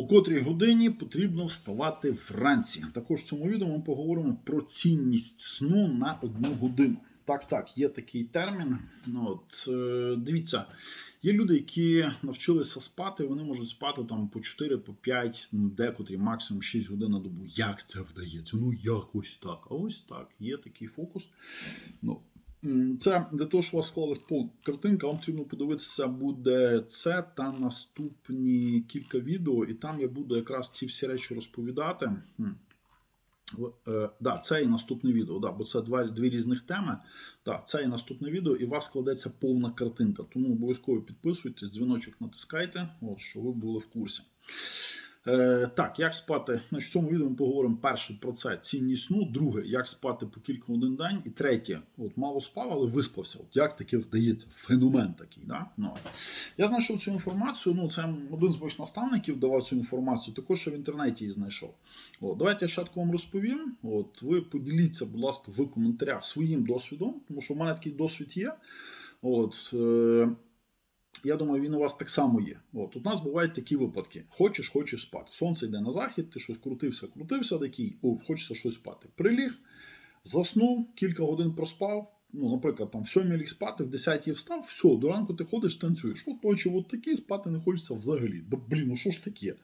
О котрій годині потрібно вставати вранці. Також в цьому відео ми поговоримо про цінність сну на одну годину. Так, так, є такий термін. Ну, от, е, дивіться, є люди, які навчилися спати, вони можуть спати там по 4, по 5, ну, декотрі максимум 6 годин на добу. Як це вдається? Ну як ось так? А ось так. Є такий фокус. Ну, Це для того, щоб у вас склалась повна картинка, вам потрібно подивитися буде це та наступні кілька відео, і там я буду якраз ці всі речі розповідати. Е, да, це і наступне відео, да, бо це два, дві різних теми. Да, це і наступне відео, і у вас складеться повна картинка. Тому обов'язково підписуйтесь, дзвіночок натискайте, от, щоб ви були в курсі. Е, так, як спати? Значить, в цьому відео ми поговоримо перше про це цінність друге, як спати по кілька годин день, і третє, от мало спав, але виспався. От як таке вдається? Феномен такий. Да? Ну, я знайшов цю інформацію. Ну, це один з моїх наставників давав цю інформацію, також в інтернеті її знайшов. От, давайте я спочатку вам розповім. От, ви поділіться, будь ласка, в коментарях своїм досвідом, тому що в мене такий досвід є. От, е, я думаю, він у вас так само є. От, у нас бувають такі випадки. Хочеш, хочеш спати. Сонце йде на захід, ти щось крутився, крутився, такий, о, хочеться щось спати. Приліг, заснув, кілька годин проспав. Ну, наприклад, там в сьомій ліг спати, в 10 встав, все, до ранку ти ходиш, танцюєш. От очі от такі, спати не хочеться взагалі. Да блін, ну що ж таке?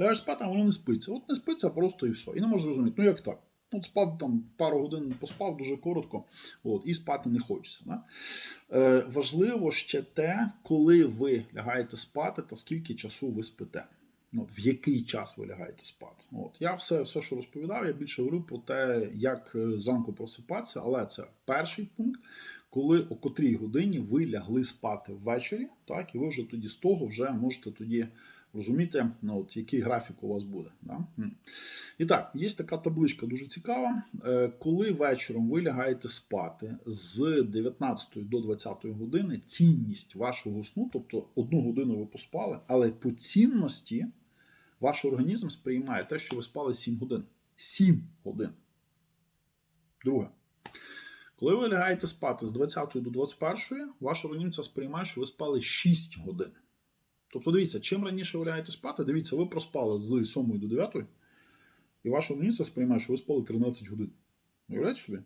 Лягаєш спати, а воно не спиться. От не спиться просто і все. І не можеш зрозуміти, ну як так? От спав там пару годин поспав дуже коротко, от, і спати не хочеться. Да? Е, важливо ще те, коли ви лягаєте спати та скільки часу ви спите. От, в який час ви лягаєте спати. От. Я все, все, що розповідав, я більше говорю про те, як е, зранку просипатися, але це перший пункт, коли о котрій годині ви лягли спати ввечері, так, і ви вже тоді з того вже можете тоді розуміти, ну, от, який графік у вас буде. Да? І так, є така табличка дуже цікава. Е, Коли вечором ви лягаєте спати з 19 до 20 години, цінність вашого сну, тобто одну годину ви поспали, але по цінності ваш організм сприймає те, що ви спали 7 годин. 7 годин. Друге. Коли ви лягаєте спати з 20 до 21, ваш організм сприймає, що ви спали 6 годин. Тобто, дивіться, чим раніше ви лягаєте спати, дивіться, ви проспали з 7 до 9, і ваш організм сприймає, що ви спали 13 годин. Уявляєте собі?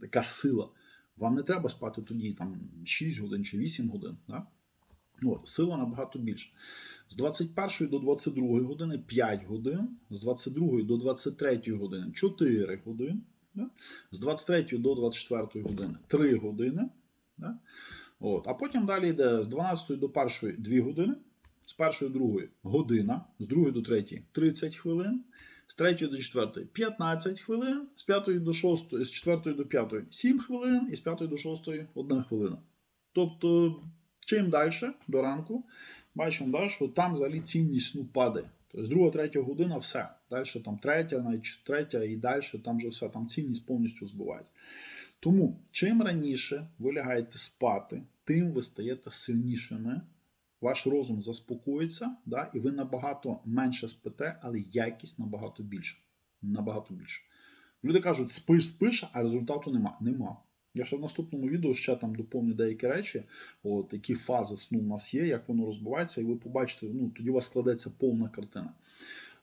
Така сила. Вам не треба спати тоді там 6 годин чи 8 годин. Да? От, сила набагато більша. З 21 до 22 години 5 годин, з 22 до 23 години 4 години, з 23 до 24 години 3 години. Да? От. А потім далі йде з 12 до 1 2 години, з 1 до 2 година, з 2 до 3 30 хвилин, з 3 до 4 15 хвилин, з 5 до 6, з 4 до 5 7 хвилин і з 5 до 6 1 хвилина. Тобто, чим далі до ранку, бачимо, да, що там взагалі цінність сну падає. Тобто, друга, третя година все. Далі там третя, навіть третя і далі там вже все, там цінність повністю збувається. Тому, чим раніше ви лягаєте спати, тим ви стаєте сильнішими. Ваш розум заспокоїться, да, і ви набагато менше спите, але якість набагато більша. Набагато більше. Люди кажуть, спиш, спиш, а результату нема. Нема. Я ще в наступному відео ще там доповню деякі речі, от, які фази сну у нас є, як воно розбивається, і ви побачите, ну, тоді у вас складеться повна картина.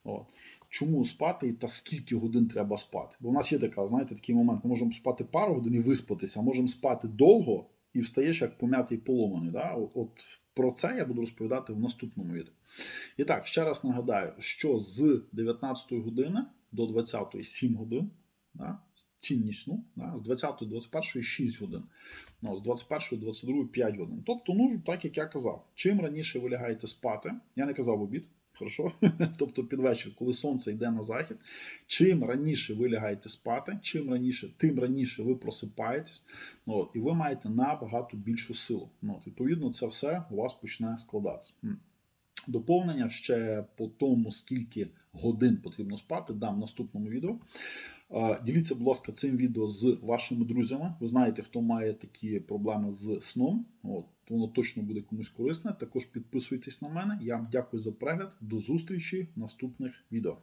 От. Чому спати та скільки годин треба спати? Бо в нас є така, знаєте, такий момент. Ми можемо спати пару годин і виспатися, а можемо спати довго і встаєш як пом'ятий поломаний. Да? От, от про це я буду розповідати в наступному відео. І так, ще раз нагадаю, що з 19 години до 20 7 годин. Да? Цінність да? з 20 до 21 6 годин, ну, з 21 до 22 5 годин. Тобто, ну, так як я казав, чим раніше ви лягаєте спати, я не казав обід, хорошо? тобто під вечір, коли сонце йде на захід, чим раніше ви лягаєте спати, чим раніше, тим раніше ви просипаєтесь, ну, і ви маєте набагато більшу силу. Ну, відповідно, це все у вас почне складатися. Доповнення ще по тому, скільки годин потрібно спати, дам в наступному відео. Діліться, будь ласка, цим відео з вашими друзями. Ви знаєте, хто має такі проблеми з сном. От, воно точно буде комусь корисне. Також підписуйтесь на мене. Я вам дякую за перегляд. До зустрічі в наступних відео.